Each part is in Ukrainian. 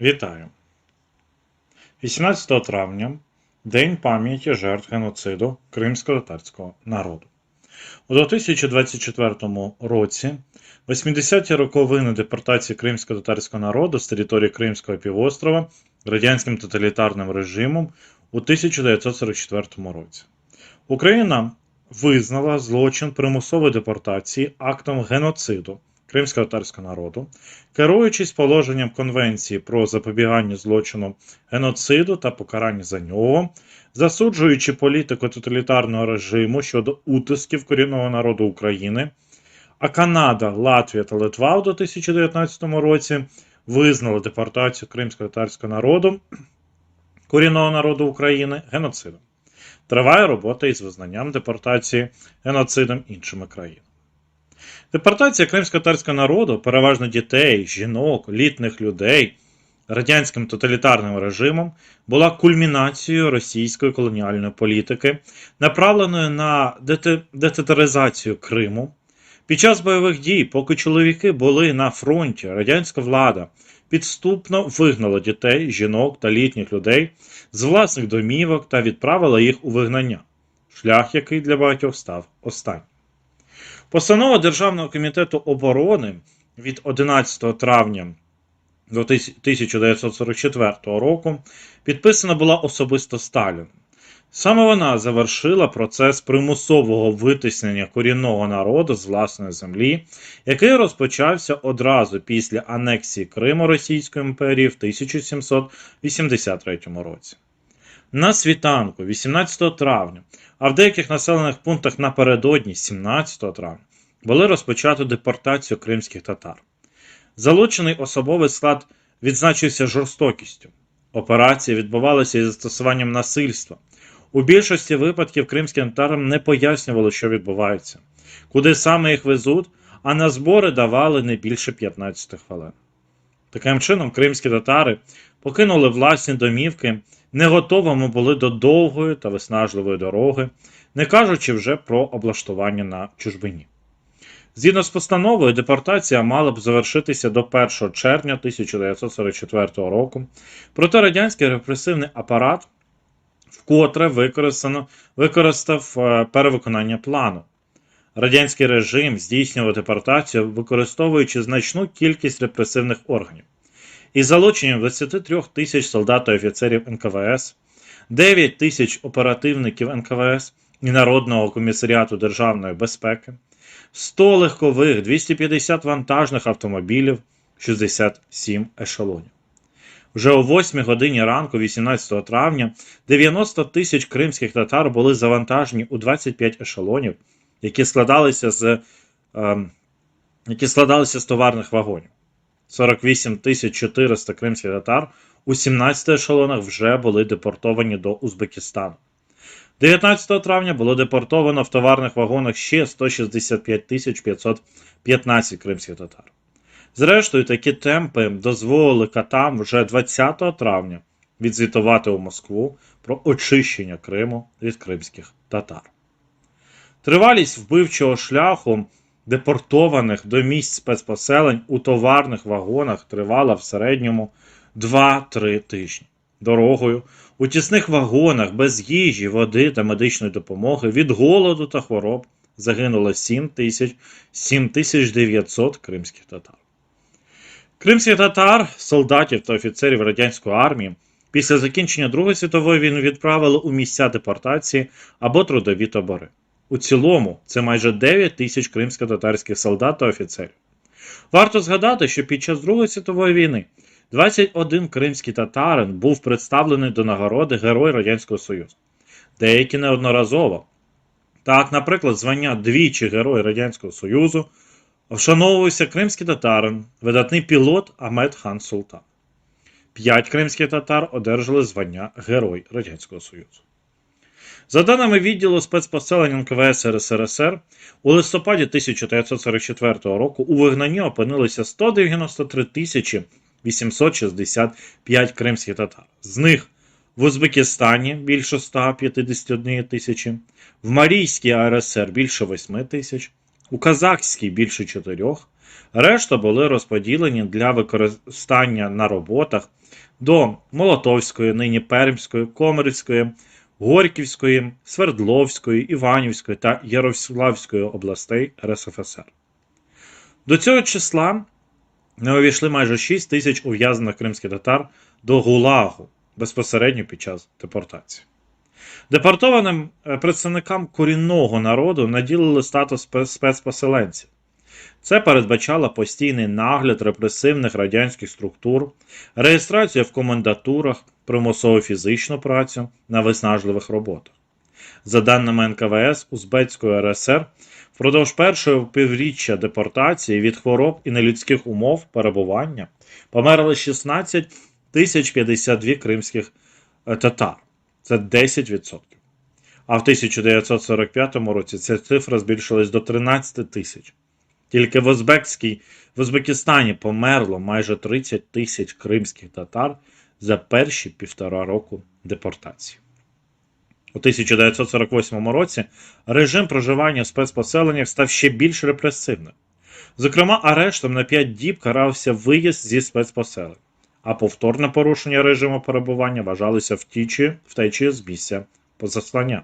Вітаю! 18 травня День пам'яті жертв геноциду кримсько-татарського народу. У 2024 році 80-ті роковини депортації кримсько-татарського народу з території Кримського півострова радянським тоталітарним режимом у 1944 році. Україна визнала злочин примусової депортації актом геноциду кримсько-татарського народу, керуючись положенням Конвенції про запобігання злочину геноциду та покарання за нього, засуджуючи політику тоталітарного режиму щодо утисків корінного народу України, а Канада, Латвія та Литва у 2019 році визнали депортацію кримсько-татарського народу корінного народу України геноцидом. Триває робота із визнанням депортації геноцидом іншими країнами. Депортація кримсько-татарського народу, переважно дітей, жінок, літніх людей, радянським тоталітарним режимом була кульмінацією російської колоніальної політики, направленої на дете- детатаризацію Криму. Під час бойових дій, поки чоловіки були на фронті, радянська влада підступно вигнала дітей, жінок та літніх людей з власних домівок та відправила їх у вигнання, шлях який для багатьох став останнім. Постанова Державного комітету оборони від 11 травня до 1944 року підписана була особисто Сталіном. Саме вона завершила процес примусового витиснення корінного народу з власної землі, який розпочався одразу після анексії Криму Російської імперії в 1783 році. На світанку 18 травня, а в деяких населених пунктах напередодні 17 травня, були розпочато депортацію кримських татар. Залучений особовий склад відзначився жорстокістю. Операції відбувалися із застосуванням насильства. У більшості випадків кримським татарам не пояснювали, що відбувається, куди саме їх везуть, а на збори давали не більше 15 хвилин. Таким чином, кримські татари покинули власні домівки, не готовими були до довгої та виснажливої дороги, не кажучи вже про облаштування на чужбині. Згідно з постановою, депортація мала б завершитися до 1 червня 1944 року, проте радянський репресивний апарат вкотре використав е, перевиконання плану. Радянський режим здійснював депортацію, використовуючи значну кількість репресивних органів. Із залученням 23 тисяч солдат та офіцерів НКВС, 9 тисяч оперативників НКВС і Народного комісаріату державної безпеки, 100 легкових, 250 вантажних автомобілів, 67 ешелонів. Вже о 8 годині ранку, 18 травня, 90 тисяч кримських татар були завантажені у 25 ешелонів, які складалися з, е, які складалися з товарних вагонів. 48 400 кримських татар у 17 ешелонах вже були депортовані до Узбекистану. 19 травня було депортовано в товарних вагонах ще 165 515 кримських татар. Зрештою, такі темпи дозволили катам вже 20 травня відзвітувати у Москву про очищення Криму від кримських татар. Тривалість вбивчого шляху депортованих до місць спецпоселень у товарних вагонах тривала в середньому 2-3 тижні. Дорогою у тісних вагонах без їжі, води та медичної допомоги від голоду та хвороб загинуло 7 тисяч 7900 кримських татар. Кримських татар, солдатів та офіцерів радянської армії після закінчення Другої світової війни відправили у місця депортації або трудові табори. У цілому це майже 9 тисяч кримсько-татарських солдат та офіцерів. Варто згадати, що під час Другої світової війни 21 кримський татарин був представлений до нагороди Герой Радянського Союзу. Деякі неодноразово. Так, наприклад, звання двічі Герой Радянського Союзу вшановувався кримський татарин, видатний пілот Ахмед Хан Султан. П'ять кримських татар одержали звання Герой Радянського Союзу. За даними відділу спецпоселень НКВС РСРСР, у листопаді 1944 року у вигнанні опинилися 193 тисячі 865 кримських татар. З них в Узбекистані більше 151 тисячі, в Марійській АРСР більше 8 тисяч, у казахській більше чотирьох, решта були розподілені для використання на роботах до Молотовської, нині Пермської, Комерської, Горьківської, Свердловської, Іванівської та Ярославської областей РСФСР. До цього числа не увійшли майже 6 тисяч ув'язнених кримських татар до ГУЛАГу безпосередньо під час депортації. Депортованим е, представникам корінного народу наділили статус спецпоселенців. Це передбачало постійний нагляд репресивних радянських структур, реєстрацію в комендатурах, примусову фізичну працю на виснажливих роботах. За даними НКВС Узбецької РСР, впродовж першого півріччя депортації від хвороб і нелюдських умов перебування померли 16 тисяч 52 кримських е, татар. Це 10%. А в 1945 році ця цифра збільшилась до 13 тисяч. Тільки в, в Узбекистані померло майже 30 тисяч кримських татар за перші півтора року депортації. У 1948 році режим проживання в спецпоселеннях став ще більш репресивним. Зокрема, арештом на 5 діб карався виїзд зі спецпоселень, а повторне порушення режиму перебування вважалося втічі, втечі з місця позаслання.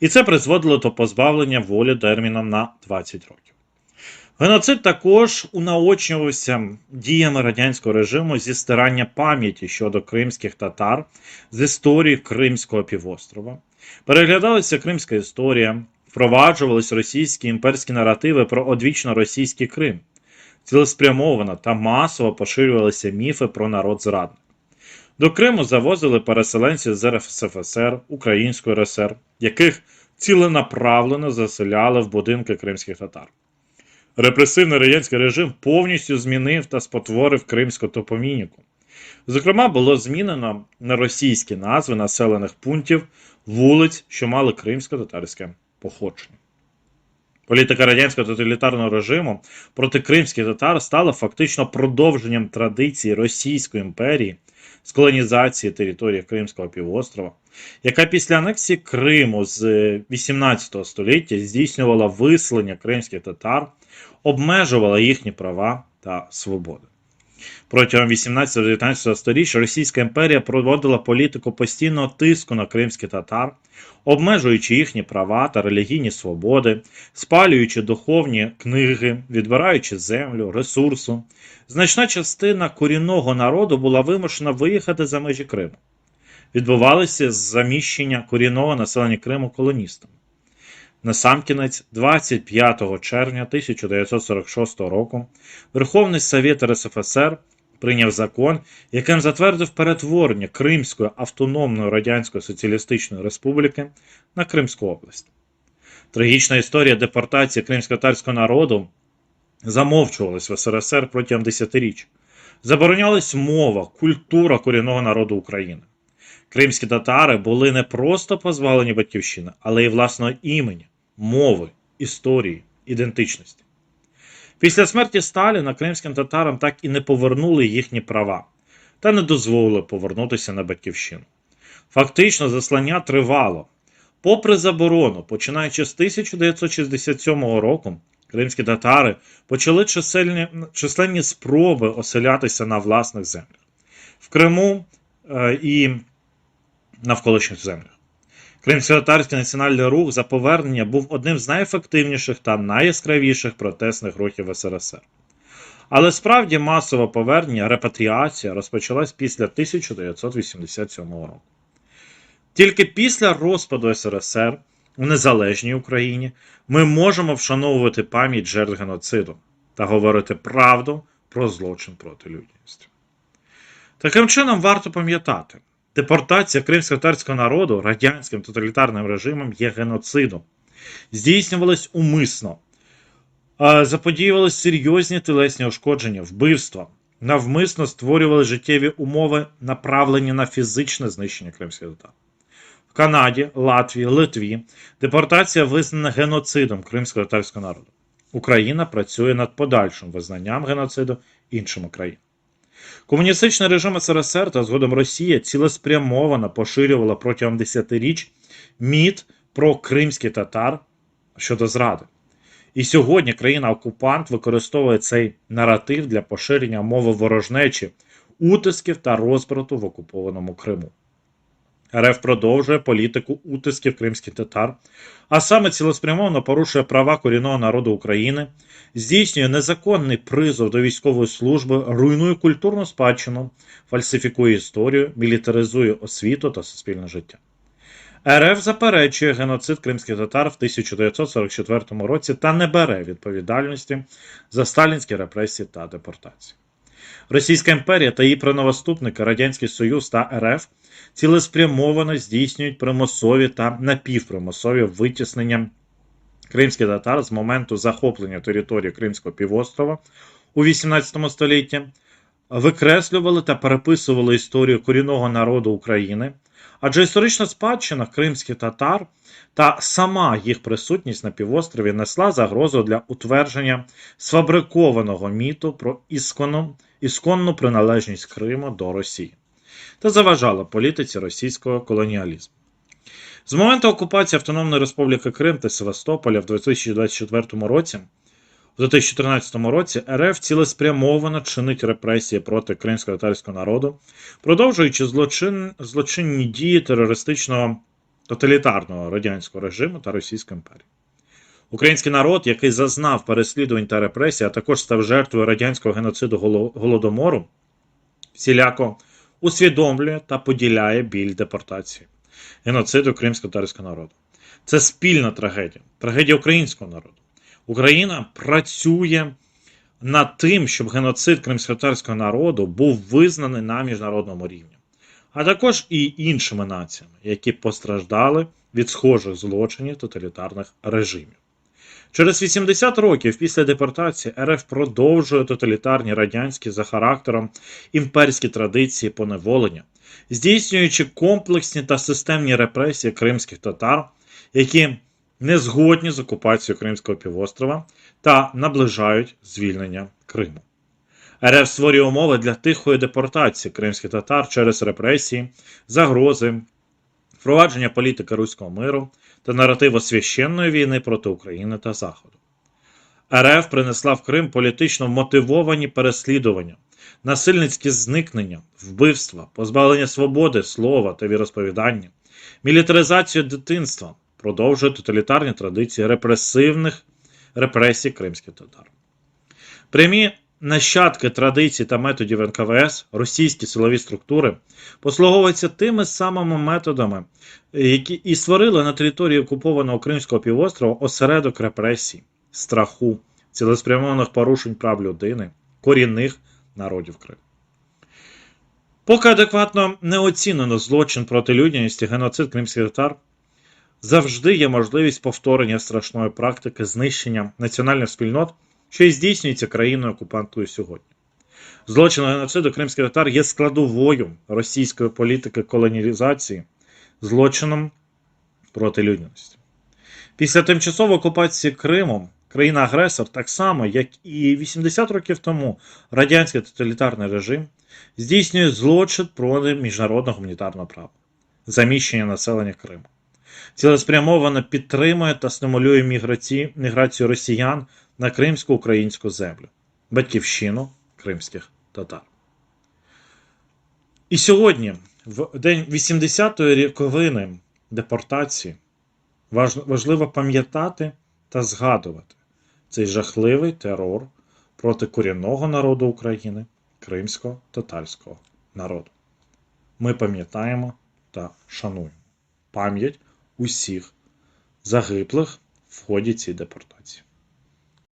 І це призводило до позбавлення волі терміном на 20 років. Геноцид також унаочнювався діями радянського режиму зі стирання пам'яті щодо кримських татар з історії Кримського півострова. Переглядалася кримська історія, впроваджувались російські імперські наративи про одвічно російський Крим. Цілеспрямовано та масово поширювалися міфи про народ зрадник. До Криму завозили переселенців з РСФСР, Української РСР, яких ціленаправлено заселяли в будинки кримських татар. Репресивний радянський режим повністю змінив та спотворив кримську топомініку. Зокрема, було змінено на російські назви населених пунктів вулиць, що мали кримсько-татарське походження. Політика радянського тоталітарного режиму проти кримських татар стала фактично продовженням традиції Російської імперії з колонізації території Кримського півострова, яка після анексії Криму з 18 століття здійснювала вислення кримських татар, обмежувала їхні права та свободи. Протягом 18-19 століття Російська імперія проводила політику постійного тиску на кримських татар, обмежуючи їхні права та релігійні свободи, спалюючи духовні книги, відбираючи землю, ресурсу. Значна частина корінного народу була вимушена виїхати за межі Криму. Відбувалося заміщення корінного населення Криму колоністами. Насамкінець, 25 червня 1946 року, Верховний Совєт РСФСР прийняв закон, яким затвердив перетворення Кримської автономної Радянської Соціалістичної Республіки на Кримську область. Трагічна історія депортації кримсько-татарського народу замовчувалась в СРСР протягом десятиріч. Заборонялась мова, культура корінного народу України. Кримські татари були не просто позбавлені батьківщини, але й власного імені, мови, історії, ідентичності. Після смерті Сталіна кримським татарам так і не повернули їхні права та не дозволили повернутися на батьківщину. Фактично, заслання тривало. Попри заборону, починаючи з 1967 року, кримські татари почали чисельні, численні спроби оселятися на власних землях в Криму е, і навколишніх землях. Кримсько-татарський національний рух за повернення був одним з найефективніших та найяскравіших протестних рухів СРСР. Але справді масове повернення, репатріація розпочалась після 1987 року. Тільки після розпаду СРСР у незалежній Україні ми можемо вшановувати пам'ять жертв геноциду та говорити правду про злочин проти людяності. Таким чином, варто пам'ятати, депортація кримсько-татарського народу радянським тоталітарним режимом є геноцидом, здійснювалась умисно, а, заподіювались серйозні тілесні ушкодження, вбивства, навмисно створювали життєві умови, направлені на фізичне знищення кримських татар. В Канаді, Латвії, Литві депортація визнана геноцидом кримсько-татарського народу. Україна працює над подальшим визнанням геноциду іншими країнами. Комуністичний режим СРСР та згодом Росія цілеспрямовано поширювала протягом десятиріч міт про кримських татар щодо зради. І сьогодні країна-окупант використовує цей наратив для поширення мови ворожнечі, утисків та розбрату в окупованому Криму. РФ продовжує політику утисків кримських татар, а саме цілеспрямовано порушує права корінного народу України, здійснює незаконний призов до військової служби, руйнує культурну спадщину, фальсифікує історію, мілітаризує освіту та суспільне життя. РФ заперечує геноцид кримських татар в 1944 році та не бере відповідальності за сталінські репресії та депортації. Російська імперія та її правонаступники Радянський Союз та РФ цілеспрямовано здійснюють примусові та напівпримусові витіснення. Кримських татар з моменту захоплення території Кримського півострова у 18 столітті, викреслювали та переписували історію корінного народу України, адже історична спадщина кримських татар та сама їх присутність на півострові несла загрозу для утвердження сфабрикованого міту про ісконну, ісконну приналежність Криму до Росії та заважала політиці російського колоніалізму. З моменту окупації Автономної Республіки Крим та Севастополя в 2024 році, в 2014 році РФ цілеспрямовано чинить репресії проти кримсько-татарського народу, продовжуючи злочин, злочинні дії терористичного тоталітарного радянського режиму та Російської імперії. Український народ, який зазнав переслідувань та репресій, а також став жертвою радянського геноциду голодомору, всіляко усвідомлює та поділяє біль депортації, геноциду кримсько-татарського народу. Це спільна трагедія, трагедія українського народу. Україна працює над тим, щоб геноцид кримсько-татарського народу був визнаний на міжнародному рівні, а також і іншими націями, які постраждали від схожих злочинів тоталітарних режимів. Через 80 років після депортації РФ продовжує тоталітарні радянські за характером імперські традиції поневолення, здійснюючи комплексні та системні репресії кримських татар, які не згодні з окупацією Кримського півострова та наближають звільнення Криму. РФ створює умови для тихої депортації кримських татар через репресії, загрози, впровадження політики руського миру та наративу священної війни проти України та Заходу. РФ принесла в Крим політично мотивовані переслідування, насильницькі зникнення, вбивства, позбавлення свободи, слова та віросповідання, мілітаризацію дитинства, продовжує тоталітарні традиції репресивних репресій кримських татар. Прямі нащадки традицій та методів НКВС, російські силові структури, послуговуються тими самими методами, які і створили на території окупованого Кримського півострова осередок репресій, страху, цілеспрямованих порушень прав людини, корінних народів Криму. Поки адекватно не оцінено злочин проти людяності, геноцид кримських татар, завжди є можливість повторення страшної практики знищення національних спільнот, що і здійснюється країною окупантою сьогодні. Злочин геноциду кримських татар є складовою російської політики колонізації, злочином проти людяності. Після тимчасової окупації Криму країна-агресор, так само, як і 80 років тому радянський тоталітарний режим, здійснює злочин проти міжнародного гуманітарного права, заміщення населення Криму. Цілеспрямовано підтримує та стимулює міграці... міграцію росіян на кримську українську землю, батьківщину кримських татар. І сьогодні, в день 80-ї ріковини депортації, важливо пам'ятати та згадувати цей жахливий терор проти корінного народу України, кримсько-татарського народу. Ми пам'ятаємо та шануємо пам'ять усіх загиблих в ході цієї депортації.